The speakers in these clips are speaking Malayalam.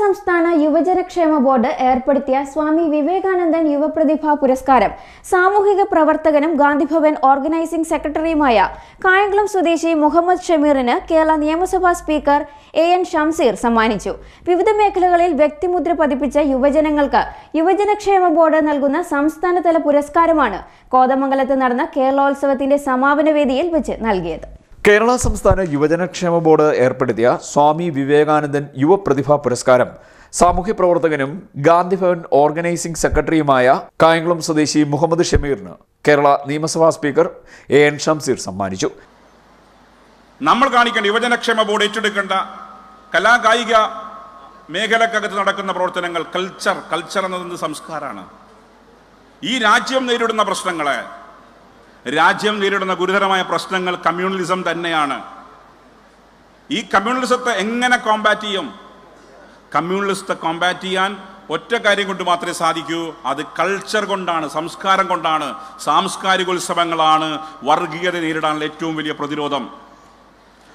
സംസ്ഥാന യുവജനക്ഷേമ ബോർഡ് ഏർപ്പെടുത്തിയ സ്വാമി വിവേകാനന്ദൻ യുവപ്രതിഭ പുരസ്കാരം. സാമൂഹിക പ്രവർത്തകനും ഗാന്ധിഭവൻ ഓർഗനൈസിംഗ് സെക്രട്ടറിയുമായ കായംകുളം സ്വദേശി മുഹമ്മദ് ഷമീറിന് കേരള നിയമസഭാ സ്പീക്കർ എ എൻ ഷംസീർ സമ്മാനിച്ചു. വിവിധ മേഖലകളിൽ വ്യക്തിമുദ്ര പതിപ്പിച്ച യുവജനങ്ങൾക്ക് യുവജനക്ഷേമ ബോർഡ് നൽകുന്ന സംസ്ഥാനതല പുരസ്കാരമാണ് കോതമംഗലത്ത് നടന്ന കേരളോത്സവത്തിന്റെ സമാപന വേദിയിൽ വെച്ച് നൽകിയത്. കേരള സംസ്ഥാന യുവജനക്ഷേമ ബോർഡ് ഏർപ്പെടുത്തിയ സ്വാമി വിവേകാനന്ദൻ യുവപ്രതിഭാ പുരസ്കാരം. സാമൂഹ്യ പ്രവർത്തകനും ഗാന്ധിഭവൻ ഓർഗനൈസിംഗ് സെക്രട്ടറിയുമായ കായംകുളം സ്വദേശി മുഹമ്മദ് ഷമീറിന് കേരള നിയമസഭാ സ്പീക്കർ എ എൻ ഷംസീർ സമ്മാനിച്ചു. നമ്മൾ കാണിക്കേണ്ട യുവജനക്ഷേമ ബോർഡ് ഏറ്റെടുക്കേണ്ട കലാകായിക മേഖലക്കകത്ത് നടക്കുന്ന പ്രവർത്തനങ്ങൾ കൾച്ചർ കൾച്ചർ എന്നത് സംസ്കാരമാണ്? ഈ രാജ്യം നേരിടുന്ന പ്രശ്നങ്ങളെ രാജ്യം നേരിടുന്ന ഗുരുതരമായ പ്രശ്നങ്ങൾ കമ്മ്യൂണലിസം തന്നെയാണ്. ഈ കമ്മ്യൂണലിസത്തെ എങ്ങനെ കോമ്പാറ്റ് ചെയ്യും? കമ്മ്യൂണലിസത്തെ കോമ്പാറ്റ് ചെയ്യാൻ ഒറ്റ കാര്യം കൊണ്ട് മാത്രമേ സാധിക്കൂ. അത് കൾച്ചർ കൊണ്ടാണ് സംസ്കാരം കൊണ്ടാണ് സാംസ്കാരികോത്സവങ്ങളാണ് വർഗീയത നേരിടാനുള്ള ഏറ്റവും വലിയ പ്രതിരോധം.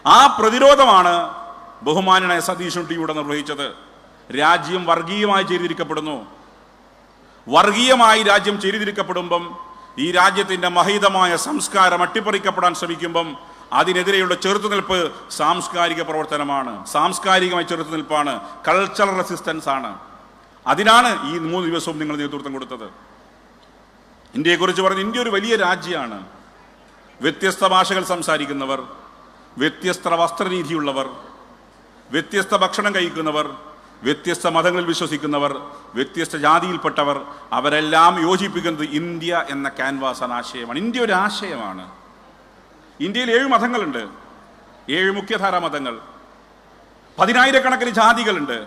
ആ പ്രതിരോധമാണ് ബഹുമാനായ സതീഷ് ഇവിടെ നിർവഹിച്ചത്. രാജ്യം വർഗീയമായി ചെയ്തിരിക്കപ്പെടുന്നു. വർഗീയമായി രാജ്യം ചെയ്തിരിക്കപ്പെടുമ്പം ഈ രാജ്യത്തിന്റെ മഹിതമായ സംസ്കാരം അട്ടിപ്പറിക്കപ്പെടാൻ ശ്രമിക്കുമ്പം അതിനെതിരെയുള്ള ചെറുത്തുനിൽപ്പ് സാംസ്കാരിക പ്രവർത്തനമാണ്. സാംസ്കാരികമായ ചെറുത്തുനിൽപ്പാണ്. കൾച്ചറൽ റെസിസ്റ്റൻസ് ആണ്. അതിനാണ് ഈ മൂന്ന് ദിവസവും നിങ്ങൾ നേതൃത്വം കൊടുത്തത്. ഇന്ത്യയെക്കുറിച്ച് പറഞ്ഞ് ഇന്ത്യ ഒരു വലിയ രാജ്യമാണ്. വ്യത്യസ്ത ഭാഷകൾ സംസാരിക്കുന്നവർ വ്യത്യസ്ത വസ്ത്രരീതിയുള്ളവർ വ്യത്യസ്ത ഭക്ഷണം കഴിക്കുന്നവർ വ്യത്യസ്ത മതങ്ങളിൽ വിശ്വസിക്കുന്നവർ വ്യത്യസ്ത ജാതിയിൽപ്പെട്ടവർ അവരെല്ലാം യോജിപ്പിക്കുന്നത് ഇന്ത്യ എന്ന ക്യാൻവാസ് എന്ന ആശയമാണ്. ഇന്ത്യ ഒരു ആശയമാണ്. ഇന്ത്യയിൽ ഏഴ് മതങ്ങളുണ്ട്. ഏഴ് മുഖ്യധാരാ മതങ്ങൾ. പതിനായിരക്കണക്കിന് ജാതികളുണ്ട്.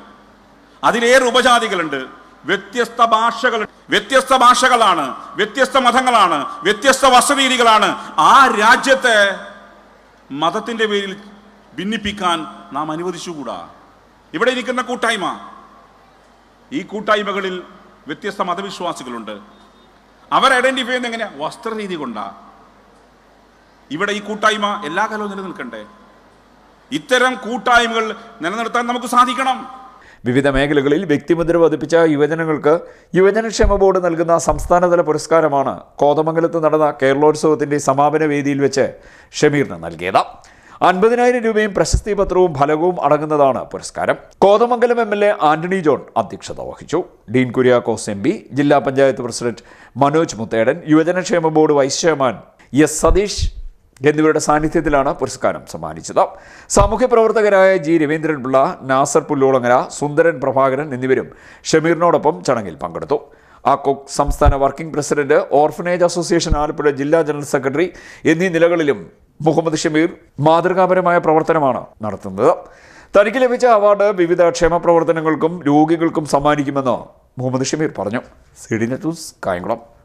അതിലേറെ ഉപജാതികളുണ്ട്. വ്യത്യസ്ത ഭാഷകൾ വ്യത്യസ്ത ഭാഷകളാണ് വ്യത്യസ്ത മതങ്ങളാണ് വ്യത്യസ്ത വസ്ത്രരീതികളാണ് ആ രാജ്യത്തെ മതത്തിന്റെ പേരിൽ ഭിന്നിപ്പിക്കാൻ നാം അനുവദിച്ചുകൂടാ? ഇവിടെ ഇരിക്കുന്ന കൂട്ടായ്മ. ഈ കൂട്ടായ്മകളിൽ വ്യത്യസ്ത മതവിശ്വാസികളുണ്ട്. അവർ ഐഡന്റിഫൈ ചെയ്യുന്നത് എങ്ങനെയാ? വസ്ത്രരീതി കൊണ്ടാ. ഇവിടെ ഈ കൂട്ടായ്മ എല്ലാ കാലവും നിലനിൽക്കണ്ടേ? ഇത്തരം കൂട്ടായ്മകൾ നിലനിർത്താൻ നമുക്ക് സാധിക്കണം. വിവിധ മേഖലകളിൽ വ്യക്തിമുദ്ര പതിപ്പിച്ച യുവജനങ്ങൾക്ക് യുവജനക്ഷേമ ബോർഡ് നൽകുന്ന സംസ്ഥാനതല പുരസ്കാരമാണ് കോതമംഗലത്ത് നടന്ന കേരളോത്സവത്തിന്റെ സമാപന വേദിയിൽ വെച്ച് ഷമീറിന് നൽകിയത്. അൻപതിനായിരം രൂപയും പ്രശസ്തി പത്രവും ഫലകവും അടങ്ങുന്നതാണ് പുരസ്കാരം. Kothamangalam M L A Antony John അധ്യക്ഷത വഹിച്ചു. ഡീൻ കുര്യാക്കോസ് എം പി ജില്ലാ panchayat president Manoj Muthedan യുവജനക്ഷേമ board vice chairman S Satheesh എന്നിവരുടെ സാന്നിധ്യത്തിലാണ് പുരസ്കാരം സമ്മാനിച്ചത്. സാമൂഹ്യ പ്രവർത്തകരായ ജി രവീന്ദ്രൻപിള്ള നാസർ പുല്ലോളങ്ങര സുന്ദരൻ പ്രഭാകരൻ എന്നിവരും ഷമീറിനോടൊപ്പം ചടങ്ങിൽ പങ്കെടുത്തു. ആക്കോക് സംസ്ഥാന working president orphanage association Alappuzha ജില്ലാ ജനറൽ സെക്രട്ടറി എന്നീ നിലകളിലും മുഹമ്മദ് ഷമീർ മാതൃകാപരമായ പ്രവർത്തനമാണ് നടത്തുന്നത്. തനിക്ക് ലഭിച്ച അവാർഡ് വിവിധ ക്ഷേമ പ്രവർത്തനങ്ങൾക്കും രോഗികൾക്കും സമ്മാനിക്കുമെന്ന് മുഹമ്മദ് ഷമീർ പറഞ്ഞു. C D news Kayamkulam.